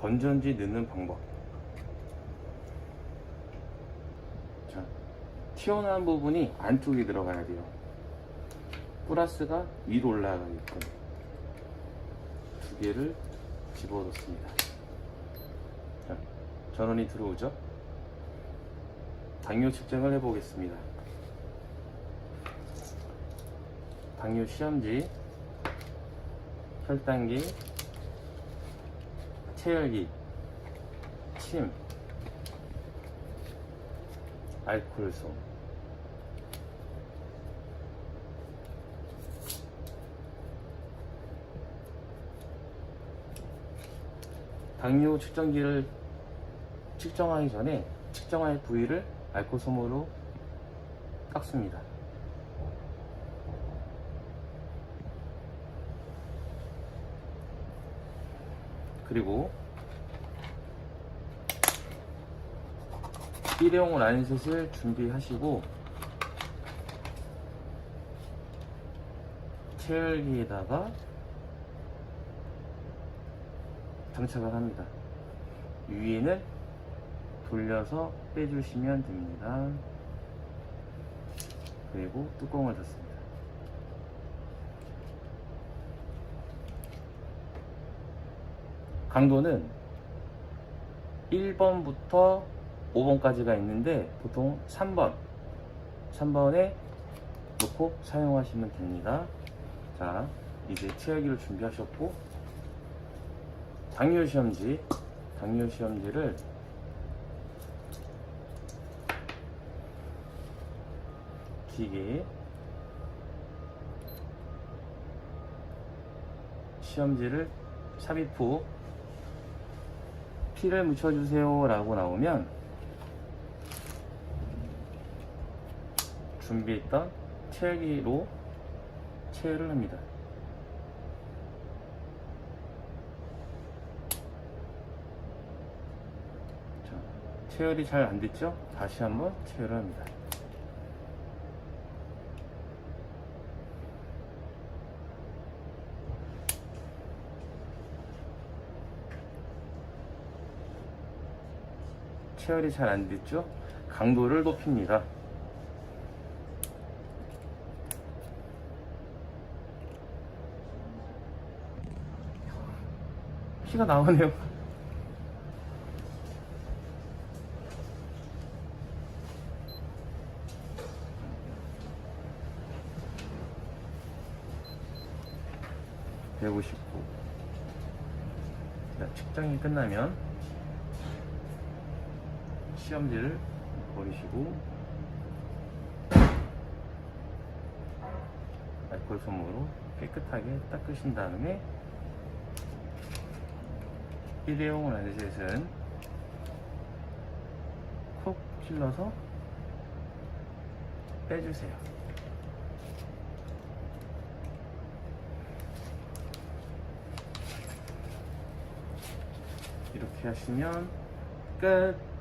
건전지 넣는 방법. 자, 튀어나온 부분이 안쪽에 들어가야 돼요. 플러스가 위로 올라가게끔 두 개를 집어넣습니다. 자, 전원이 들어오죠? 당뇨 측정을 해보겠습니다. 당뇨 시험지, 혈당기, 체열기, 침, 알코올솜. 당뇨 측정기를 측정하기 전에 측정할 부위를 알코올솜으로 닦습니다. 그리고 일회용 라인셋을 준비하시고 체열기에다가 장착을 합니다. 위에는 돌려서 빼주시면 됩니다. 그리고 뚜껑을 닫습니다. 강도는 1번부터 5번까지가 있는데 보통 3번. 3번에 놓고 사용하시면 됩니다. 자 이제 체열기를 준비하셨고 당뇨 시험지 당뇨 시험지를 기계 시험지를 삽입 후 피를 묻혀주세요 라고 나오면 준비했던 체열기로 체열을 합니다. 자, 체열이 잘 안 됐죠? 다시 한번 체열을 합니다. 체열이 잘 안 됐죠? 강도를 높입니다. 피가 나오네요. (159) 자, 측정이 끝나면 시험지를 버리시고 알코올 솜으로 깨끗하게 닦으신 다음에 일회용 라셋은 콕 찔러서 빼주세요. 이렇게 하시면 끝.